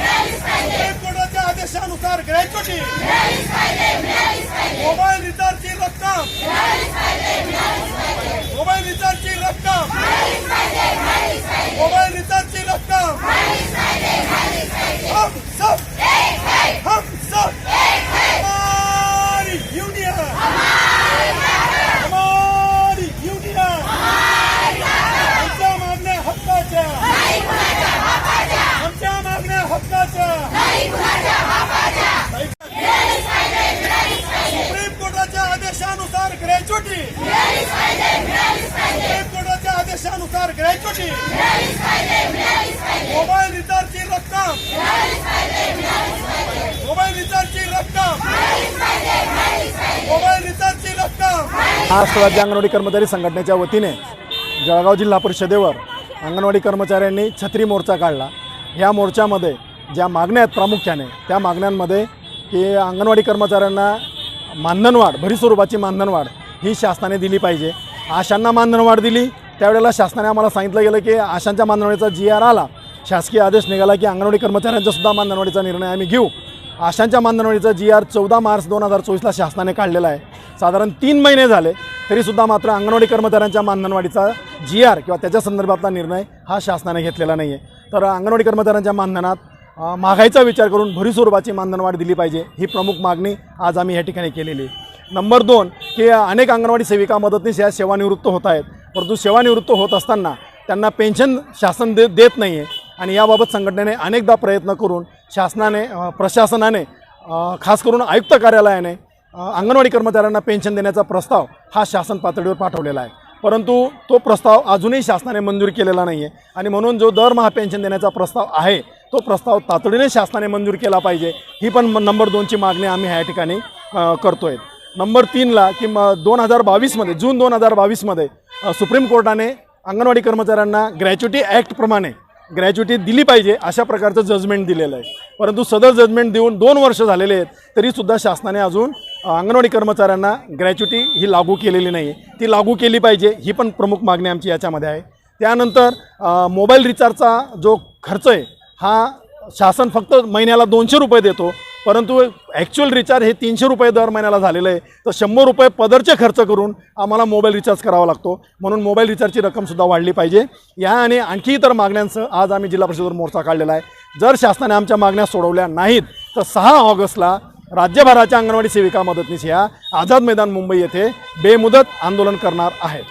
Supreme आदेशानुसार gratuity mobile रिचार्जची रक्कम. Mobile रिचार्जची रक्कम मोबाईल रिचार्जची रक्कम हम सब हम सब हमारी यूनियन हमारी युनियन आमच्या मागण्या हक्काच्या आमच्या मागण्या हक्काच्या सुप्रीम कोर्टाच्या आदेशानुसार ग्रॅच्युटी सुप्रीम कोर्टाच्या आदेशानुसार ग्रॅच्युटी मोबाईल रिचार्जची रक्कम. मोबाईल रिचार्जची रक्कम. मोबाईल रिचार्जची रक्कम. महाराष्ट्र राज्य अंगणवाडी कर्मचारी संघटनेच्या वतीने जळगाव जिल्हा परिषदेवर अंगणवाडी कर्मचाऱ्यांनी छत्री मोर्चा काढला. ह्या मोर्चामध्ये ज्या मागण्या आहेत प्रामुख्याने त्या मागण्यांमध्ये की अंगणवाडी कर्मचाऱ्यांना मानधनवाढ भरी स्वरूपाची मानधनवाढ ही शासनाने दिली पाहिजे. आशांना मानधनवाढ दिली. त्यावेळेला शासनाने आम्हाला सांगितलं गेलं की आशांच्या मानधनवाढीचा जी आर आला शासकीय आदेश निघाला की अंगणवाडी कर्मचाऱ्यांचा सुद्धा मानधनवाढीचा निर्णय आम्ही घेऊ. आशांच्या मानधनवाढीचा जी आर चौदा मार्च दोन हजार चोवीसला शासनाने काढलेला आहे. साधारण तीन महिने झाले तरीसुद्धा मात्र अंगणवाडी कर्मचाऱ्यांच्या मानधनवाढीचा जी आर किंवा त्याच्या संदर्भातला निर्णय हा शासनाने घेतलेला नाही आहे तर अंगणवाडी कर्मचाऱ्यांच्या मानधनात महागाईचा विचार करून भरी स्वरूपाची मानधनवाढ दिली पाहिजे ही प्रमुख मागणी आज आम्ही या ठिकाणी केलेली आहे. नंबर दोन की अनेक अंगणवाडी सेविका मदतनीस या सेवानिवृत्त होत आहेत. परंतु सेवानिवृत्त होत असताना त्यांना पेन्शन शासन दे देत नाही आहे आणि याबाबत संघटनेने अनेकदा प्रयत्न करून शासनाने प्रशासनाने खास करून आयुक्त कार्यालयाने अंगणवाडी कर्मचाऱ्यांना पेन्शन देण्याचा प्रस्ताव हा शासन पातळीवर पाठवलेला आहे. परंतु तो प्रस्ताव अजूनही शासनाने मंजूर केलेला नाही आहे आणि म्हणून जो दरमहा पेन्शन देण्याचा प्रस्ताव आहे तो प्रस्ताव तातडीने शासनाने मंजूर केला पाहिजे. ही पण नंबर दोनची मागणी आम्ही ह्या ठिकाणी करतो आहे नंबर तीनला की म दोन हजार बावीसमध्ये जून दोन हजार बावीसमध्ये सुप्रीम कोर्टाने अंगणवाडी कर्मचाऱ्यांना ग्रॅच्युटी ॲक्टप्रमाणे ग्रॅच्युटी दिली पाहिजे अशा प्रकारचं जजमेंट दिलेलं आहे. परंतु सदर जजमेंट देऊन दोन वर्ष झालेले आहेत तरीसुद्धा शासनाने अजून अंगणवाडी कर्मचाऱ्यांना ग्रॅच्युटी ही लागू केलेली नाही आहे ती लागू केली पाहिजे ही पण प्रमुख मागणी आमची याच्यामध्ये आहे. त्यानंतर मोबाईल रिचार्जचा जो खर्च आहे हा शासन फक्त महिन्याला दोनशे रुपये देतो परंतु ॲक्च्युअल रिचार्ज हे तीनशे रुपये दर महिन्याला झालेलं आहे. तर शंभर रुपये पदरचे खर्च करून आम्हाला मोबाईल रिचार्ज करावा लागतो. म्हणून मोबाईल रिचार्जची रक्कमसुद्धा वाढली पाहिजे. या आणि आणखी इतर मागण्यांसह आज आम्ही जिल्हा परिषदेवर मोर्चा काढलेला आहे. जर शासनाने आमच्या मागण्या सोडवल्या नाहीत तर सहा ऑगस्टला राज्यभराच्या अंगणवाडी सेविका मदतनीस या आझाद मैदान मुंबई येथे बेमुदत आंदोलन करणार आहेत.